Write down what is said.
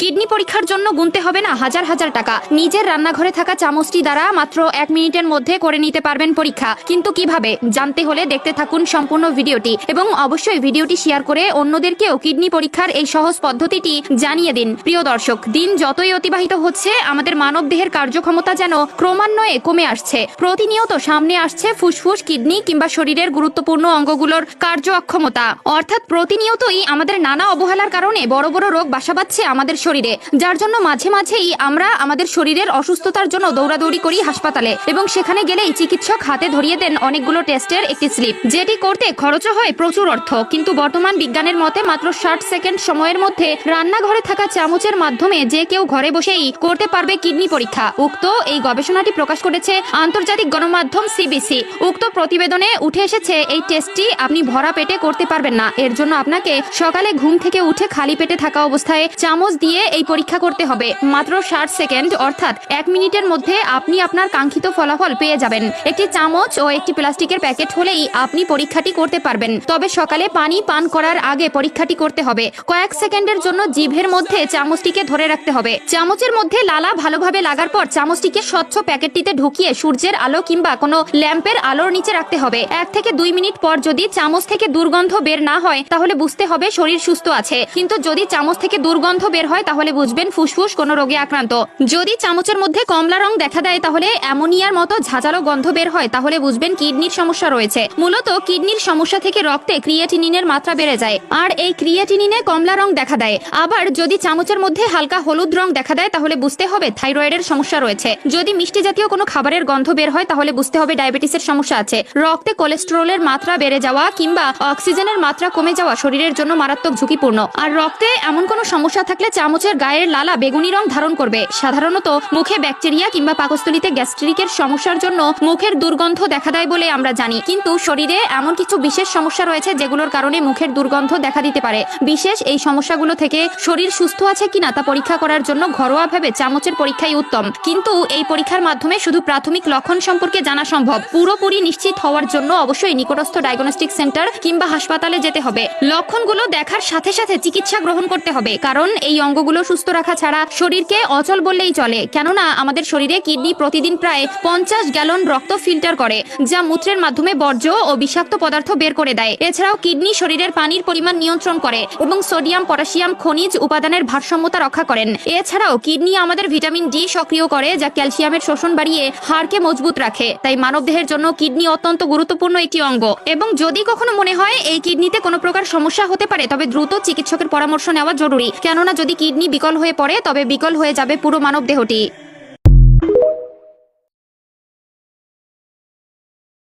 Kidney পরীক্ষার জন্য গুনতে হবে না, হাজার হাজার টাকা। নিজের রান্নাঘরে থাকা চামচটি দ্বারা মাত্র এক মিনিটের মধ্যে করে নিতে পারবেন পরীক্ষা। কিন্তু কীভাবে? জানতে হলে দেখতে থাকুন সম্পূর্ণ ভিডিওটি এবং অবশ্যই ভিডিওটি শেয়ার করে অন্যদেরকেও কিডনি পরীক্ষার এই সহজ পদ্ধতিটি জানিয়ে দিন। প্রিয় দর্শক, দিন যতই অতিবাহিত হচ্ছে, আমাদের মানব দেহের কার্যক্ষমতা যেন ক্রমান্বয়ে কমে আসছে। প্রতিনিয়ত সামনে আসছে ফুসফুস, কিডনি কিংবা শরীরের গুরুত্বপূর্ণ অঙ্গগুলোর কার্য অক্ষমতা। অর্থাৎ প্রতিনিয়তই আমাদের নানা অবহেলার কারণে বড় বড় রোগ বাসা বাঁধছে আমাদের শরীরে, যার জন্য মাঝে মাঝেই আমরা আমাদের শরীরের অসুস্থতার জন্য দৌড়াদৌড়ি করি হাসপাতালে এবং সেখানে গেলেই চিকিৎসক হাতে ধরিয়ে দেন অনেকগুলো টেস্টের একটি স্লিপ, যেটি করতে খরচও হয় প্রচুর অর্থ। কিন্তু বর্তমান বিজ্ঞানের মতে মাত্র ষাট সেকেন্ড সময়ের মধ্যে রান্নাঘরে থাকা চামচের মাধ্যমে যে কেউ ঘরে বসেই করতে পারবে কিডনি পরীক্ষা। উক্ত এই গবেষণাটি প্রকাশ করেছে আন্তর্জাতিক গণমাধ্যম সিবিসি। উক্ত প্রতিবেদনে উঠে এসেছে, এই টেস্টটি আপনি ভরা পেটে করতে পারবেন না। এর জন্য আপনাকে সকালে ঘুম থেকে উঠে খালি পেটে থাকা অবস্থায় চামচ দিয়ে এই পরীক্ষা করতে হবে। মাত্র ষাট সেকেন্ড, অর্থাৎ এক মিনিটের মধ্যে আপনি আপনার কাঙ্ক্ষিত ফলাফল পেয়ে যাবেন। একটি চামচ ও একটি প্লাস্টিকের প্যাকেট হলেই আপনি পরীক্ষাটি করতে পারবেন। তবে সকালে পানি পান করার আগে পরীক্ষাটি করতে হবে। কয়েক সেকেন্ডের জন্য জিভের মধ্যে চামচটিকে ধরে রাখতে হবে। চামচের মধ্যে লালা ভালোভাবে লাগার পর চামচটিকে স্বচ্ছ প্যাকেটটিতে ঢুকিয়ে সূর্যের আলো কিংবা কোনো ল্যাম্পের আলোর নিচে রাখতে হবে। এক থেকে দুই মিনিট পর যদি চামচ থেকে দুর্গন্ধ বের না হয়, তাহলে বুঝতে হবে শরীর সুস্থ আছে। কিন্তু যদি চামচ থেকে দুর্গন্ধ বের হয় তাহলে বুঝবেন ফুসফুস কোনো রোগে আক্রান্ত। যদি চামচের মধ্যে কমলা রং দেখা দেয় তাহলে অ্যামোনিয়ার মতো ঝাঁঝালো গন্ধ বের হয়, তাহলে বুঝবেন কিডনির সমস্যা রয়েছে। মূলত কিডনির সমস্যা থেকে রক্তে ক্রিয়েটিনিনের মাত্রা বেড়ে যায়, আর এই ক্রিয়েটিনিনে কমলা রং দেখা দেয়। আবার যদি চামচের মধ্যে হালকা হলুদ রং দেখা দেয়, তাহলে বুঝতে হবে থাইরয়েডের সমস্যা রয়েছে। যদি মিষ্টি জাতীয় কোনো খাবারের গন্ধ বের হয়, তাহলে বুঝতে হবে ডায়াবেটিসের সমস্যা আছে। রক্তে কোলেস্টেরলের মাত্রা বেড়ে যাওয়া কিংবা অক্সিজেনের মাত্রা কমে যাওয়া শরীরের জন্য মারাত্মক ঝুঁকিপূর্ণ। আর রক্তে এমন কোনো সমস্যা থাকলে চামচের গায়ের লালা বেগুনি রং ধারণ করবে। সাধারণত মুখে ব্যাকটেরিয়া কিংবা পাকস্থলিতে গ্যাস্ট্রিকের সমস্যার জন্য মুখের দুর্গন্ধ দেখা দেয় বলে আমরা জানি। কিন্তু শরীরে এমন কিছু বিশেষ সমস্যা রয়েছে যেগুলোর কারণে মুখের দুর্গন্ধ দেখা দিতে পারে। বিশেষ এই সমস্যাগুলো থেকে শরীর সুস্থ আছে কিনা তা পরীক্ষা করার জন্য ঘরোয়াভাবে চামচের পরীক্ষাই উত্তম। কিন্তু এই পরীক্ষার মাধ্যমে শুধু প্রাথমিক লক্ষণ সম্পর্কে জানা সম্ভব। পুরোপুরি নিশ্চিত হওয়ার জন্য অবশ্যই নিকটস্থ ডায়াগনস্টিক সেন্টার কিংবা হাসপাতালে যেতে হবে। লক্ষণগুলো দেখার সাথে সাথে চিকিৎসা গ্রহণ করতে হবে। কারণ এই অঙ্গগুলো সুস্থ রাখা ছাড়া শরীরকে অচল বললেই চলে। কেননা আমাদের শরীরে কিডনি প্রতিদিন প্রায় পঞ্চাশ গ্যালন রক্ত ফিল্টার করে, যা মূত্রের মাধ্যমে বর্জ্য ও বিষাক্ত পদার্থ বের করে দেয়। এছাড়াও কিডনি শরীরের পানির পরিমাণ নিয়ন্ত্রণ করে এবং সোডিয়াম, পটাশিয়াম, খনিজ উপাদানের ভারসাম্যতা রক্ষা করেন। এছাড়াও কিডনি আমাদের ভিটামিন ডি সক্রিয় করে, যা ক্যালসিয়ামের শোষণ বাড়িয়ে হাড়কে মজবুত রাখে। তাই মানবদেহের জন্য কিডনি অত্যন্ত গুরুত্বপূর্ণ একটি অঙ্গ। এবং যদি কখনো মনে হয় এই কিডনিতে কোনো প্রকার সমস্যা হতে পারে, তবে দ্রুত চিকিৎসকের পরামর্শ নেওয়া জরুরি। কেননা যদি কিডনি বিকল হয়ে পড়ে তবে বিকল হয়ে যাবে পুরো মানব দেহটি